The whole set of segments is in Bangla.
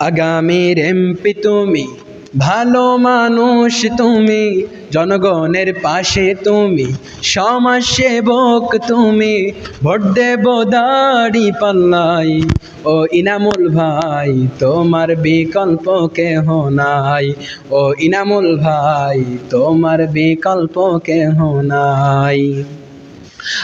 আগামীর এমপি তুমি, ভালো মানুষ তুমি, জনগণের পাশে তুমি সমাজ সেবক তুমি, ভোট দেব দাড়ি পাল্লাই। ও ইনামুল ভাই, তোমার বিকল্প কেহ নাই। ও ইনামুল ভাই, তোমার বিকল্প কেহ নাই।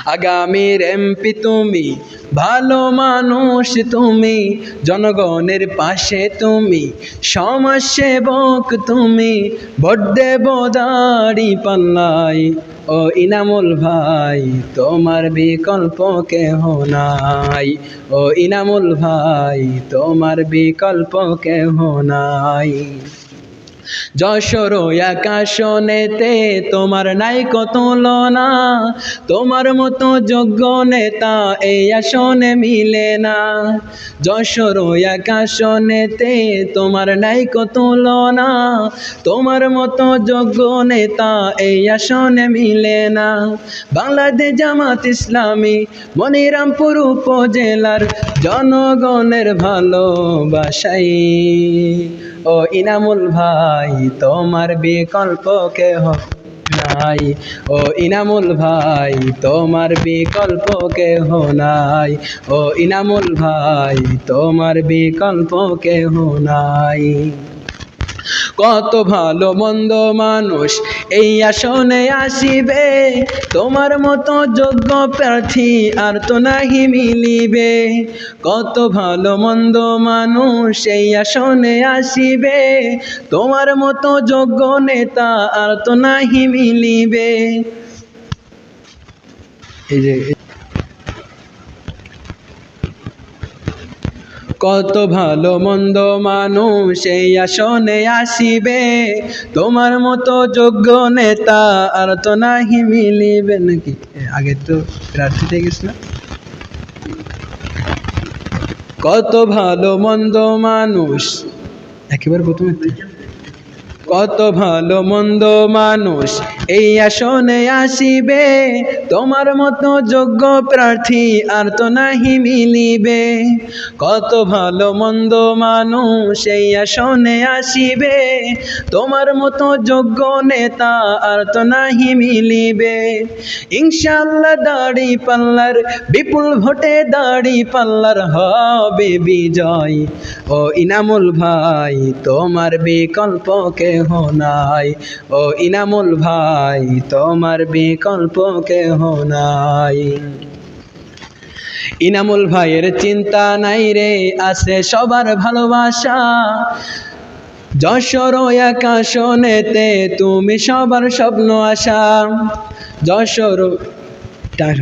আগামীর এমপি তুমি, ভালো মানুষ তুমি, জনগণের পাশে তুমি সমাজ সেবক তুমি, ভোট দেব দাড়ি পাল্লাই ও ইনামুল ভাই, তোমার বিকল্প কেহ নাই। ও ইনামুল ভাই, তোমার বিকল্প কেহ নাই। যশোর আকাশনেতে তোমার নাই কত লনা তোমার মতো যোগ্য নেতা এই আসনে মিলে না। যশোর আকাশনেতে তোমার নাই কত লনা তোমার মতো যোগ্য নেতা এই আসনে মিলে না। বাংলাদেশ জামাত ইসলামী মনিরামপুর উপজেলার জনগণের ভালোবাসাই। ও ইনামুল ভাই, তোমার বিকল্প কেহ নাই? ও ইনামুল ভাই, তোমার বিকল্প কেহ নাই? ও ইনামুল ভাই, তোমার বিকল্প কেহ নাই? কত ভালো মন্দ মানুষ। এই আসনে আসিবে, তোমার মতো যোগ্য প্রার্থী আর তো নাহি মিলিবে। কত ভালো মন্দ মানুষ এই আসনে আসিবে, তোমার মতো যোগ্য নেতা আর তো নাহি মিলিবে। এই যে কত ভালো মন্দ মানুষ এই আসনে আসিবে। তোমার মতো যোগ্য নেতা আর তো নাহি মিলিবে নাকি? আগে তো প্রার্থীতে গেছিল। কত ভালো মন্দ মানুষ। একেবারে প্রথমে কত ভালো মন্দ মানুষ। এই আসনে আসিবে, তোমার মতো যোগ্য প্রার্থী আর তো নাহি মিলিবে। কত ভালো মন্দ মানুষ এই আসনে আসিবে, তোমার মতো যোগ্য নেতা আর তো নাহি মিলিবে। ইনশাল্লাহ দাড়ি পাল্লার, বিপুল ভোটে দাড়ি পাল্লার হবে বিজয়। ও ইনামুল ভাই, তোমার বিকল্প কেহ নাই। ও ইনামুল ভাই তোমার বিকল্প কেহ নাই। ইনামুল ভাইয়ের চিন্তা নাই রে, আছে সবার ভালোবাসা। যশোর আকাশনেতে তুমি সবার স্বপ্ন আশা। যশোর, টান